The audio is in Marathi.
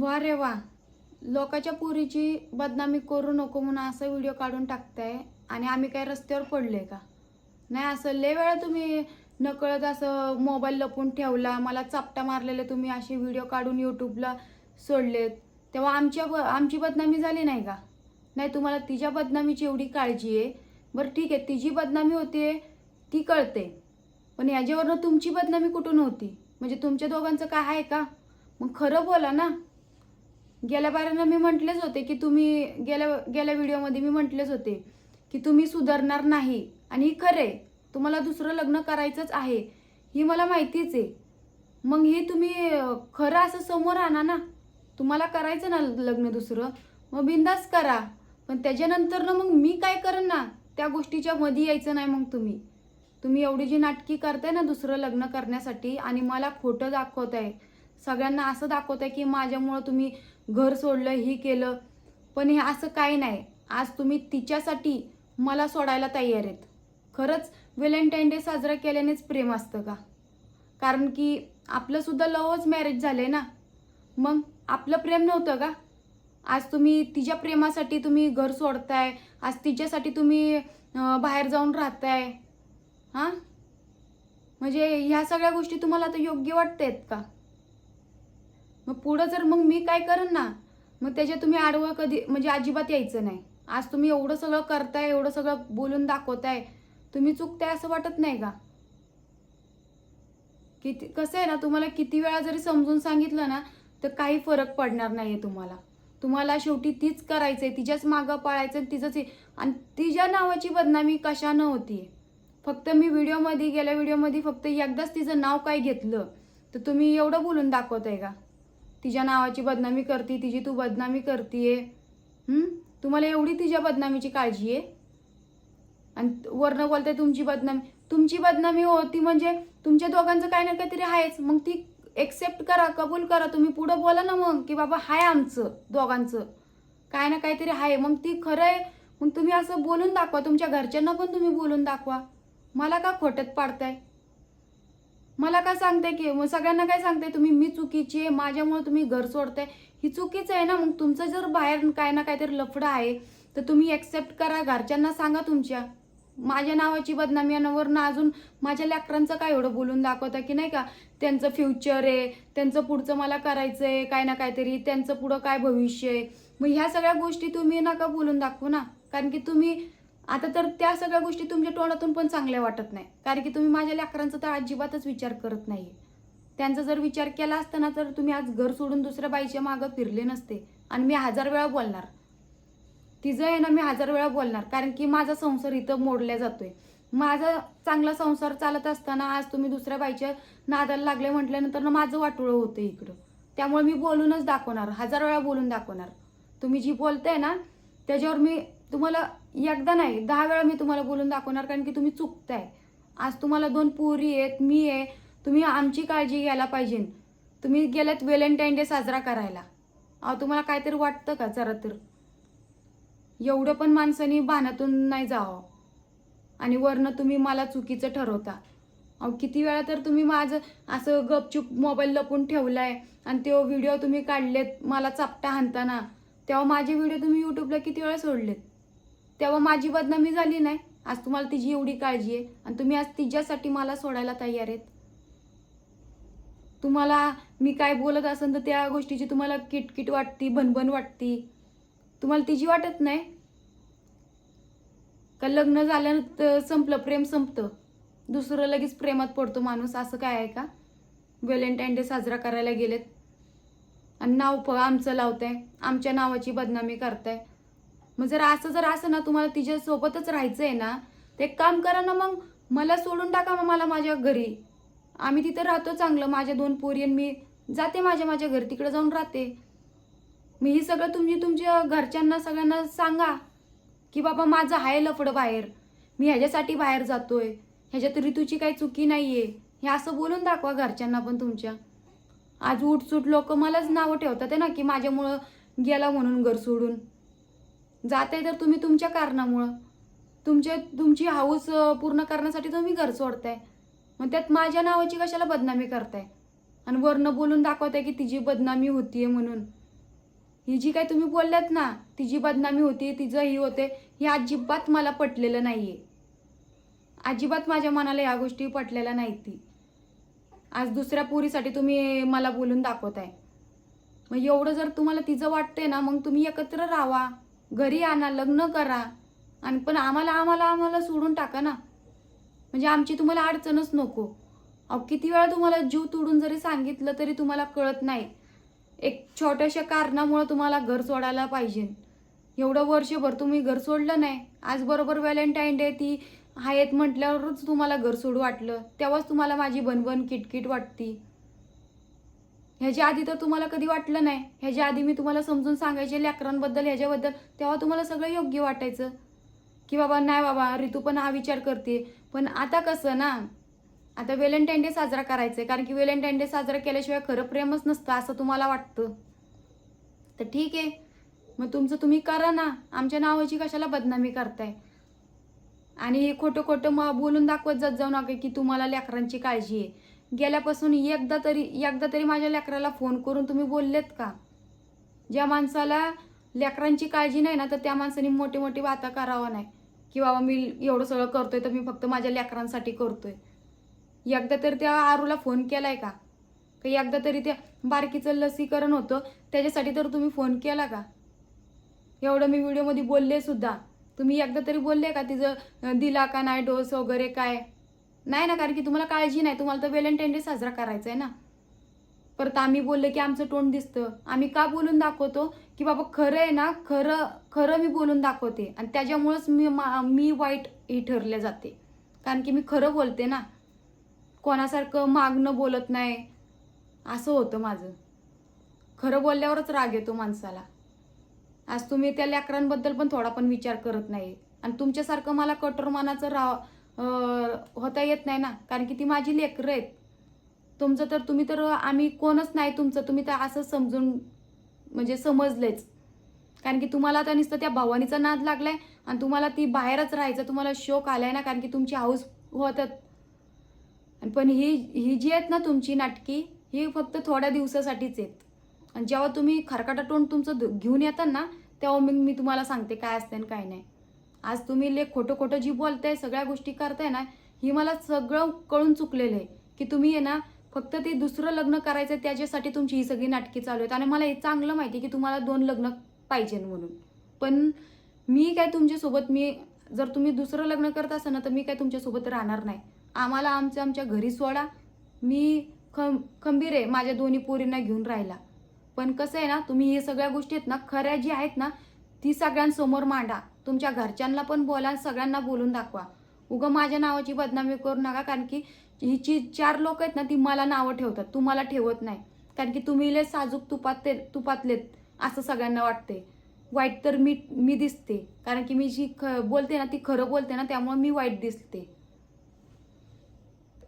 वा रे वा. लोकाच्या पुरीची बदनामी करू नको म्हणून असा व्हिडिओ काढून टाकताय आणि आम्ही काय रस्त्यावर पडले का? नाही असं लय वेळा तुम्ही नकळत असं मोबाईल लपून ठेवला मला चापटा मारलेले तुम्ही असे व्हिडिओ काढून यूट्यूबला सोडलेत. तेव्हा आमच्या ब आमची बदनामी झाली नाही का? नाही तुम्हाला तिच्या बदनामीची एवढी काळजी आहे? बरं ठीक आहे तिची बदनामी होते ती कळते. पण याच्यावरनं तुमची बदनामी कुठून होती? म्हणजे तुमच्या दोघांचं काय आहे का? मग खरं बोला ना. गेल्या बाऱ्यानं मी म्हटलेच होते की तुम्ही गेल्या गेल्या व्हिडिओमध्ये मी म्हटलेच होते की तुम्ही सुधारणार नाही. आणि ही खरे तुम्हाला दुसरं लग्न करायचंच आहे. ही मला माहितीच आहे. मग हे तुम्ही खरं असं समोर आणा ना. तुम्हाला करायचं ना लग्न दुसरं. मग बिंदास करा. पण त्याच्यानंतर ना मग मी काय करेन ना त्या गोष्टीच्या मध्ये यायचं नाही मग तुम्ही. तुम्ही एवढी जी नाटकी करताय ना दुसरं लग्न करण्यासाठी आणि मला खोटं दाखवत आहे सगळ्यांना असं दाखवत आहे की माझ्यामुळं तुम्ही घर सोडलं ही केलं. पण हे असं काही नाही. आज तुम्ही तिच्यासाठी मला सोडायला तयार आहेत. खरंच व्हॅलेंटाईन डे साजरा केल्यानेच प्रेम असतं का? कारण की आपलंसुद्धा लवच मॅरेज झालं आहे ना? मग आपलं प्रेम नव्हतं का? आज तुम्ही तिच्या प्रेमासाठी तुम्ही घर सोडताय. आज तिच्यासाठी तुम्ही बाहेर जाऊन राहताय. हां? म्हणजे ह्या सगळ्या गोष्टी तुम्हाला आता योग्य वाटत आहेत का? मग पुढं जर मग मी काय करेन ना मग त्याच्यात तुम्ही आडवं कधी म्हणजे अजिबात यायचं नाही. आज तुम्ही एवढं सगळं करताय एवढं सगळं बोलून दाखवताय तुम्ही चुकताय असं वाटत नाही का? किती कसं आहे ना तुम्हाला किती वेळा जरी समजून सांगितलं ना तर काही फरक पडणार नाही आहे तुम्हाला. तुम्हाला शेवटी तीच करायचं आहे तिच्याच मागं पाळायचं आणि तिचंच आणि तिच्या नावाची बदनामी कशानं होती फक्त मी व्हिडिओमध्ये गेल्या व्हिडिओमध्ये फक्त एकदाच तिचं नाव काय घेतलं तर तुम्ही एवढं बोलून दाखवताय का? तिच्या नावाची बदनामी करते तिची तू बदनामी करतीये. तुम्हाला एवढी तिच्या बदनामीची काळजी आहे? आणि वरनं बोलताय तुमची बदनामी. तुमची बदनामी होती म्हणजे तुमच्या दोघांचं काही ना काहीतरी आहेच. मग ती एक्सेप्ट करा कबूल करा. तुम्ही पुढं बोला ना मग की बाबा हाय आमचं दोघांचं. काय ना काहीतरी आहे. मग ती खरं आहे मग तुम्ही असं बोलून दाखवा. तुमच्या घरच्यांना पण तुम्ही बोलून दाखवा. मला का खोट्यात पाडताय? मला काय सांगते की मग सगळ्यांना काय सांगते तुम्ही मी चुकीची आहे माझ्यामुळे तुम्ही घर सोडते ही चुकीचं आहे ना मग तुमचं जर बाहेर काय ना काहीतरी लफडं आहे तर तुम्ही ॲक्सेप्ट करा. घरच्यांना सांगा तुमच्या. माझ्या नावाची बदनामी यावरनं अजून माझ्या लेकरांचं काय एवढं बोलून दाखवता की नाही का? त्यांचं फ्युचर आहे त्यांचं पुढचं मला करायचं आहे काय ना काहीतरी त्यांचं पुढं काय भविष्य आहे. मग ह्या सगळ्या गोष्टी तुम्ही नका बोलून दाखवू ना. कारण की तुम्ही आता तर त्या सगळ्या गोष्टी तुमच्या तोंडातून पण चांगल्या वाटत नाही. कारण की तुम्ही माझ्या लेकरांचा तर अजिबातच विचार करत नाही त्यांचा जर विचार केला असताना तर तुम्ही आज घर सोडून दुसऱ्या बाईच्या मागं फिरले नसते. आणि मी हजार वेळा बोलणार. तिचं आहे ना मी हजार वेळा बोलणार. कारण की माझा संसार इथं मोडला जातोय. माझा चांगला संसार चालत असताना आज तुम्ही दुसऱ्या बाईच्या नादाला लागले म्हटल्यानंतर ना माझं वाटोळं होतं इकडं. त्यामुळे मी बोलूनच दाखवणार. हजार वेळा बोलून दाखवणार. तुम्ही जी बोलताय ना त्याच्यावर मी तुम्हाला एकदा नाही दहा वेळा मी तुम्हाला बोलून दाखवणार कारण की तुम्ही चुकताय. आज तुम्हाला दोन पोरी आहेत मी आहे. तुम्ही आमची काळजी घ्यायला पाहिजे. तुम्ही गेल्यात व्हॅलेंटाईन डे साजरा करायला. अहो तुम्हाला काहीतरी वाटतं का जरा तर? एवढं पण माणसानी बाणातून नाही जावं. आणि वरनं तुम्ही मला चुकीचं ठरवता. अहो किती वेळा तर तुम्ही माझं असं गपचूप मोबाईल लपून ठेवलाय आणि तो व्हिडिओ तुम्ही काढलेत मला चापटा हाणताना. तेव्हा माझे व्हिडिओ तुम्ही यूट्यूबला किती वेळा सोडलेत? तेव्हा माझी बदनामी झाली नाही. आज तुम्हाला तिची एवढी काळजी आहे आणि तुम्ही आज तिच्यासाठी मला सोडायला तयार आहेत. तुम्हाला मी काय बोलत असेल तर त्या गोष्टीची तुम्हाला किटकिट वाटती भनभन वाटती. तुम्हाला तिची वाटत नाही? का लग्न झाल्यानंतर संपलं प्रेम संपतं? दुसरं लगेच प्रेमात पडतो माणूस असं काय आहे का? व्हॅलेंटाईन डे साजरा करायला गेलेत. आणि नाव प आमचं लावताय. आमच्या नावाची बदनामी करताय. मग जर असं जर असं ना तुम्हाला तिच्यासोबतच राहायचं आहे ना ते एक काम करा ना मग. मला सोडून टाका मग मला माझ्या घरी. आम्ही तिथं राहतो चांगलं. माझ्या दोन पोरी आणि मी जाते माझ्या माझ्या घरी. तिकडे जाऊन राहते. मी हे सगळं तुम्ही तुमच्या घरच्यांना सगळ्यांना सांगा की बाबा माझं आहे लफडं बाहेर. मी ह्याच्यासाठी बाहेर जातोय. ह्याच्यात ऋतूची काही चुकी नाही आहे हे असं बोलून दाखवा घरच्यांना पण तुमच्या. आज उठसूट लोक मलाच नावं ठेवतात आहे ना की माझ्यामुळं गेला म्हणून घर सोडून. जाते तर तुम्ही तुमच्या कारणामुळं. तुमच्या तुमची हाऊस पूर्ण करण्यासाठी तुम्ही घर सोडताय. मग त्यात माझ्या नावाची कशाला बदनामी करताय? आणि वरनं बोलून दाखवताय की तिची बदनामी होतीये म्हणून. ही जी काय तुम्ही बोलल्यात ना तिची बदनामी होती तिचं ही होते हे अजिबात मला पटलेलं नाही आहे अजिबात माझ्या मनाला या गोष्टी पटलेल्या नाहीत ती. आज दुसऱ्या पुरीसाठी तुम्ही मला बोलून दाखवताय. मग एवढं जर तुम्हाला तिचं वाटतंय ना मग तुम्ही एकत्र राहा घरी आणा लग्न करा. आणि पण आम्हाला आम्हाला आम्हाला सोडून टाका ना. म्हणजे आमची तुम्हाला अडचणच नको. अहो किती वेळा तुम्हाला जीव तोडून जरी सांगितलं तरी तुम्हाला कळत नाही. एक छोट्याशा कारणामुळं तुम्हाला घर सोडायला पाहिजे. एवढं वर्षभर तुम्ही घर सोडलं नाही. आज बरोबर व्हॅलेंटाईन डे ती आहेत म्हटल्यावरच तुम्हाला घर सोडू वाटलं. तेव्हाच तुम्हाला माझी बनबन किटकिट वाटती. ह्याच्या आधी तर तुम्हाला कधी वाटलं नाही. ह्याच्या आधी मी तुम्हाला समजून सांगायचे लेकरांबद्दल ह्याच्याबद्दल तेव्हा तुम्हाला सगळं योग्य वाटायचं. की बाबा नाही बाबा ऋतू पण हा विचार करते. पण आता कसं ना आता व्हॅलेंटाईन डे साजरा करायचा आहे कारण की व्हॅलेंटाईन डे साजरा केल्याशिवाय खरं प्रेमच नसतं असं तुम्हाला वाटतं. तर ठीक आहे. मग तुमचं तुम्ही करा ना. आमच्या नावाची कशाला बदनामी करताय? आणि हे खोटं खोटं मग बोलून दाखवत जात जाऊ नका की तुम्हाला लेकरांची काळजी आहे. गेल्यापासून एकदा तरी एकदा तरी माझ्या लेकराला फोन करून तुम्ही बोललेत का? ज्या माणसाला लेकरांची काळजी नाही ना तर त्या माणसाने मोठी मोठी वाता करावं नाही. की बाबा मी एवढं सगळं करतोय तर मी फक्त माझ्या लेकरांसाठी करतोय. एकदा तरी त्या आरूला फोन केलाय का? एकदा तरी त्या बारकीचं लसीकरण होतं त्याच्यासाठी तर तुम्ही फोन केला का? एवढं मी व्हिडिओमध्ये बोलले सुद्धा. तुम्ही एकदा तरी बोलले का तिचं दिला का नाही डोस वगैरे काय? नाही ना कारण की तुम्हाला काळजी नाही. तुम्हाला तर व्हॅलेंटाईन डे साजरा करायचा आहे ना. परत आम्ही बोलले की आमचं तोंड दिसतं. आम्ही का बोलून दाखवतो? की बाबा खरं आहे ना खरं खरं मी बोलून दाखवते. आणि त्याच्यामुळंच मी मा- मी वाईट ही ठरले जाते. कारण की मी खरं बोलते ना. कोणासारखं मागणं बोलत नाही. असं होतं माझं. खरं बोलल्यावरच राग येतो माणसाला. आज तुम्ही त्या लेकरांबद्दल पण थोडा पण विचार करत नाही. आणि तुमच्यासारखं मला कठोर राह होता येत नाही ना. कारण की ती माझी लेकरं आहेत. तुमचं तर तुम्ही तर आम्ही कोणच नाही तुमचं. तुम्ही तर असं समजून म्हणजे समजलेच. कारण की तुम्हाला आता नुसतं त्या भवानीचा नाद लागला आहे आणि तुम्हाला ती बाहेरच राहायचं तुम्हाला शोक आलाय ना कारण की तुमची हाऊस होतात आणि पण ही ही जी आहेत ना तुमची नाटकी ही फक्त थोड्या दिवसासाठीच आहेत. आणि जेव्हा तुम्ही खरकाटा तोंड तुमचं घेऊन येतात ना तेव्हा मग मी तुम्हाला सांगते काय असते आणि काय नाही. आज तुम्ही ले खोटं खोटं जी बोलताय सगळ्या गोष्टी करताय ना ही मला सगळं कळून चुकलेलं आहे. की तुम्ही आहे ना फक्त ते दुसरं लग्न करायचं त्याच्यासाठी तुमची ही सगळी नाटकी चालू आहेत. आणि मला हे चांगलं माहिती आहे की तुम्हाला दोन लग्न पाहिजे म्हणून. पण मी काय तुमच्यासोबत मी जर तुम्ही दुसरं लग्न करत असाल ना तर मी काय तुमच्यासोबत राहणार नाही. आम्हाला आमच्या आमच्या घरी सोडा. मी खं खंबीर आहे माझ्या दोन्ही पोरींना घेऊन राहिला पण कसं आहे ना तुम्ही हे सगळ्या गोष्टी आहेत ना खऱ्या जी आहेत ना ती सगळ्यांसमोर मांडा. तुमच्या घरच्यांना पण बोला सगळ्यांना बोलून दाखवा. उगं माझ्या नावाची बदनामी करू नका कारण की ही जी चार लोक आहेत ना ती मला नावं ठेवतात. तुम्हाला ठेवत नाही. कारण की तुम्ही लय साजूक तुपात तुपातलेत असं सगळ्यांना वाटते वाईट तर मी मी दिसते. कारण की मी जी ख बोलते ना ती खरं बोलते ना त्यामुळे मी वाईट दिसते.